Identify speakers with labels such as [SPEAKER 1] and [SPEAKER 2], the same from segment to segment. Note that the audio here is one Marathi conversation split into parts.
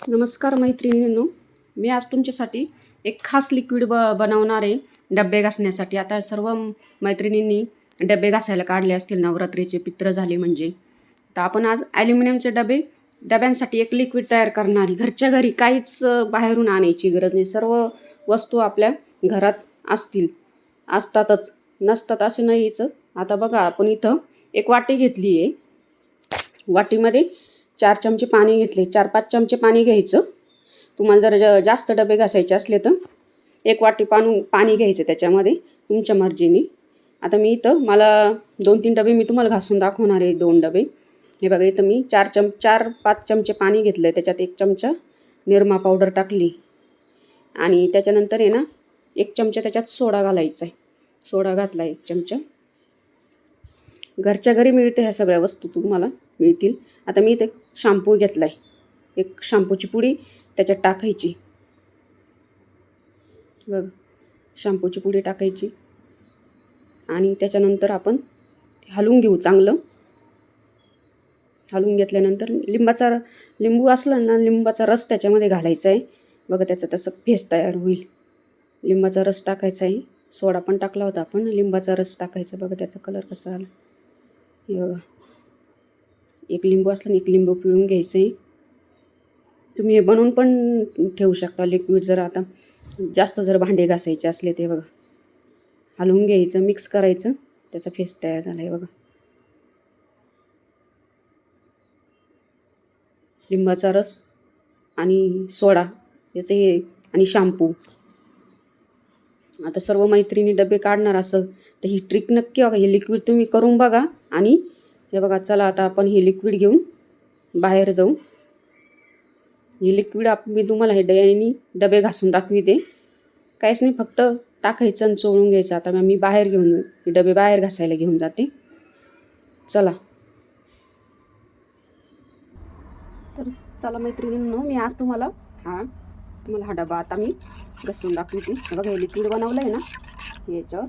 [SPEAKER 1] नमस्कार मैत्रिणींनो. मी आज तुमच्यासाठी एक खास लिक्विड ब बनवणार आहे डबे घासण्यासाठी. आता सर्व मैत्रिणींनी डबे घासायला काढले असतील. नवरात्रीचे पित्र झाले म्हणजे. तर आपण आज ॲल्युमिनियमचे डबे डब्यांसाठी एक लिक्विड तयार करणार आहे. घरच्या घरी काहीच बाहेरून आणायची गरज नाही. सर्व वस्तू आपल्या घरात असतील. असतातच नसतात असं नाहीच. आता बघा आपण इथं एक वाटी घेतली आहे. वाटीमध्ये चार चमचे पाणी घेतले. चार पाच चमचे पाणी घ्यायचं. तुम्हाला जर ज- जास्त डबे घासायचे असले तर एक वाटी पाणू पाणी घ्यायचं त्याच्यामध्ये तुमच्या मर्जीने. आता मी इथं मला दोन तीन डबे मी तुम्हाला घासून दाखवणार आहे दोन डबे. हे बघा इथं मी चार चम चार पाच चमचे पाणी घेतलं आहे त्याच्यात एक चमचा निरमा पावडर टाकली. आणि त्याच्यानंतर आहे ना एक चमचा त्याच्यात सोडा घालायचा आहे सोडा घातला एक चमचा. घरच्या घरी मिळते ह्या सगळ्या वस्तू तुम्हाला मिळतील. आता मी इथे शॅम्पू घेतला आहे एक शॅम्पूची पुडी त्याच्यात टाकायची. बघ शॅम्पूची पुडी टाकायची. आणि त्याच्यानंतर आपण हलवून घेऊ चांगलं. हलवून घेतल्यानंतर लिंबाचा र- लिंबू असला ना लिंबाचा रस त्याच्यामध्ये घालायचा आहे बघा त्याचं तसं फेस तयार होईल. लिंबाचा रस टाकायचा आहे सोडा पण टाकला होता आपण लिंबाचा रस टाकायचा. बघा त्याचा कलर कसा आला. हे बघा. एक लिंबू असला आणि एक लिंबू पिळून घ्यायचं आहे. तुम्ही हे बनवून पण ठेवू शकता लिक्विड जर आता. जास्त जर भांडे घासायचे असले ते बघा. हलवून घ्यायचं मिक्स करायचं. त्याचा फेस तयार झाला आहे बघा. लिंबाचा रस आणि सोडा याचं हे आणि शॅम्पू आता सर्व मैत्रिणी डबे काढणार असेल तर ही ट्रिक नक्की बघा. हे लिक्विड तुम्ही करून बघा आणि हे बघा चला आता आपण हे लिक्विड घेऊन बाहेर जाऊ. हे लिक्विड आप मी तुम्हाला हे डयानी डबे घासून दाखविते. काहीच नाही फक्त टाकायचं आणि चोळून घ्यायचं. आता मी बाहेर घेऊन हे डबे बाहेर घासायला घेऊन जाते. चला. तर चला मैत्रिणींनो मी आज तुम्हाला हा तुम्हाला हा डबा आता मी घासून दाखवते. बघा हे लिक्विड बनवलं आहे ना याच्यावर.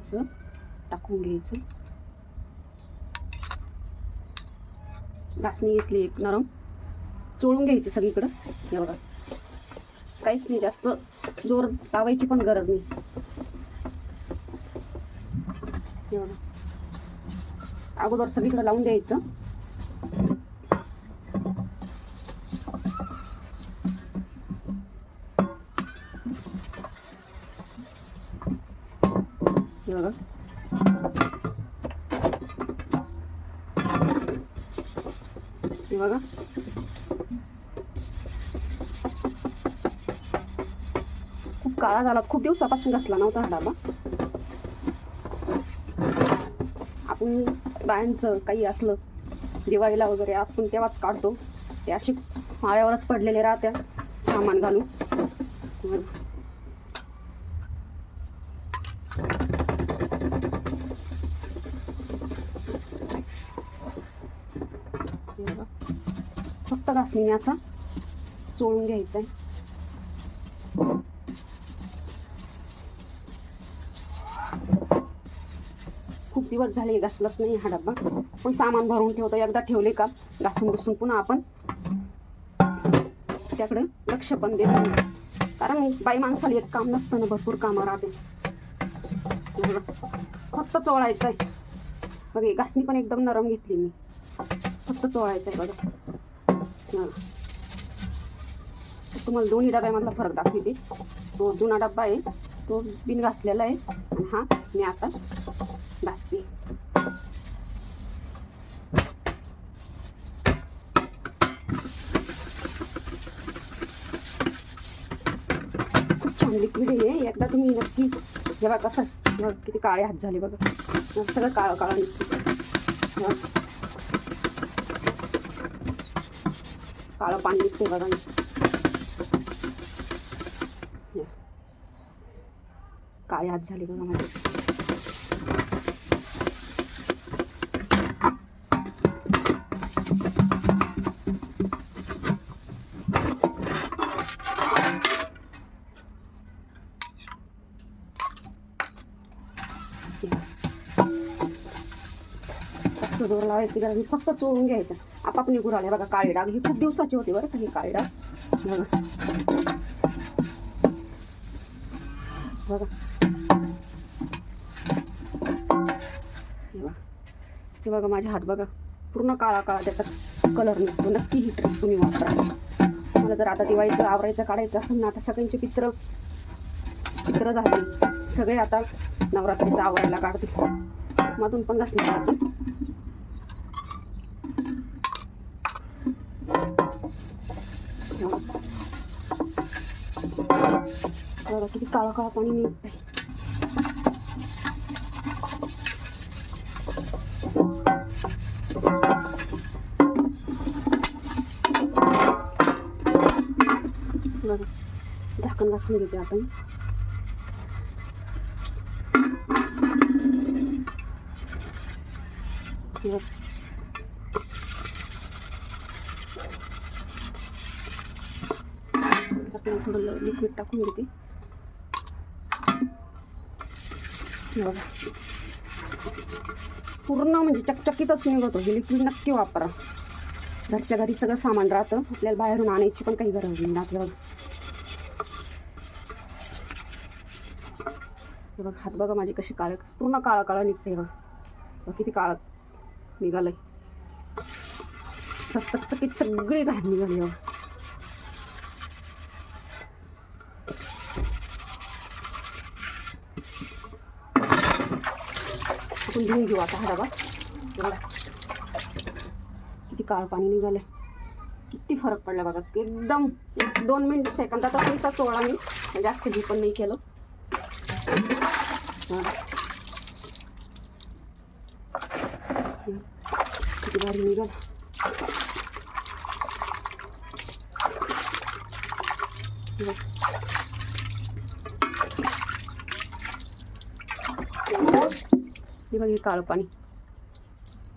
[SPEAKER 1] असं. टाकून घ्यायचं. घासणी घेतली एक नरम. चोळून घ्यायचं सगळीकडं. हे बघा. काहीच नाही जास्त जोर लावायची पण गरज नाही. हे बघा. अगोदर सगळीकडं लावून द्यायचं. हे बघा. खूप काळा झाला. खूप दिवसापासून घसला नव्हता हा डाबा. आपण बायांचं काही असलं दिवाळीला वगैरे आपण तेव्हाच काढतो. ते अशी माळ्यावरच पडलेले राहत्या सामान घालून बघा. हे बघा. फक्त घासणीने असा. चोळून घ्यायचा आहे खूप दिवस झाले घासलाच नाही हा डब्बा. पण सामान भरून ठेवतो. एकदा ठेवले का घासून घुसून पुन्हा आपण त्याकडे लक्ष पण देत कारण बाई माणसाला एक काम नसतं ना भरपूर कामं राहते. फक्त चोळायचं आहे बघा घासणी पण एकदम नरम घेतली मी. फक्त चोळायचं आहे बघा. हां. तुम्हाला दोन्ही डब्यामधला फरक दाखवते. तो जुना डब्बा आहे तो बिन घासलेला आहे. आणि हा मी आता घासते. खूप छान लिक्विड आहे एकदा तुम्ही नक्की जेव्हा कसं. किती काळे हात झाले बघा. सगळं काळं काळं निघतं हे बघा. काळं पाणी निघते बघा हे. काळे हात झाले बघा माझे जोर लावायची गरज नाही. फक्त चोळून घ्यायचं. आपाप निघून आले. बघा काळी डाग ही खूप दिवसाची होती बरं का ही काळी डाग. बघा. बघा. हे बघा. हे बघा माझे हात बघा. पूर्ण काळा काळा त्याचा कलर निघतो नक्की ही ट्रिक तुम्ही वापरा. मला जर आता दिवाळीचं आवरायचं काढायचं असेल ना आता सगळ्यांचे पित्र पित्र झाले. सगळे आता नवरात्रीचं आवरायला काढतील. मधून पण घासणार आपण बघा किती काळा काळा पाणी निघतंय बघा झाकण घासून घेते आता मी. बघा. झाकणात थोडं लिक्विड टाकून घेते. बघा. पूर्ण म्हणजे चकचकीतच निघतो. हे लिक्विड नक्की वापरा. घरच्या घरी सगळं सामान राहतं. आपल्याला बाहेरून आणायची पण काही गरज नाही. राहत बघा. हे बघ हात बघा माझे कसे काळे पूर्ण काळा काळा निघते हे बघ. किती काळा निघालंय. चकचकीत सगळी घाण निघाली बघा. आपण धुवून घेऊ आता हा डबा बघा किती काळ फरक पडला बघा एकदम, एक दोन मिनिट सेकंदाचा पैसा चोळा मी जास्त घी पण नाही केलं हे बघ हे काळं पाणी.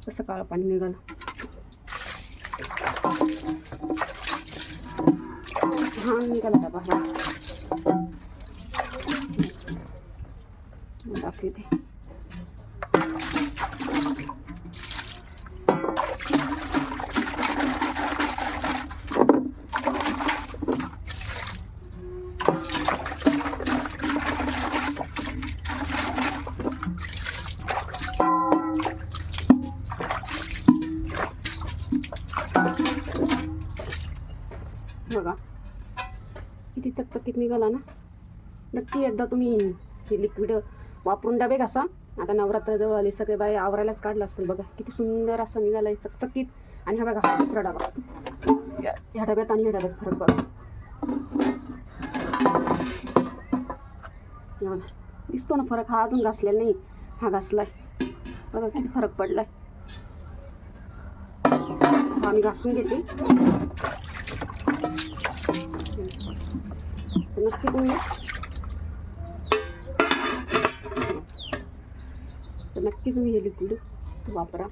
[SPEAKER 1] कसं काळं पाणी निघालं. छान निघाला डबा हा दाखवते बघा. किती चकचकीत निघाला ना. नक्की एकदा तुम्ही हे लिक्विड वापरून डबे घासा. आता नवरात्र जवळ आले सगळे बाई आवरायलाच काढलं असतील बघा. किती सुंदर असं आहे चकचकीत. आणि हा बघा दुसरा डबा. ह्या डब्यात आणि ह्या डब्यात फरक बघा. बघा. दिसतो ना फरक. हा अजून घासलेला नाही. हा घासलाय. बघा किती फरक पडलाय. हा मी घासून घेते. तर नक्की तुम्ही तर नक्की तुम्ही हे लिक्विड वापरा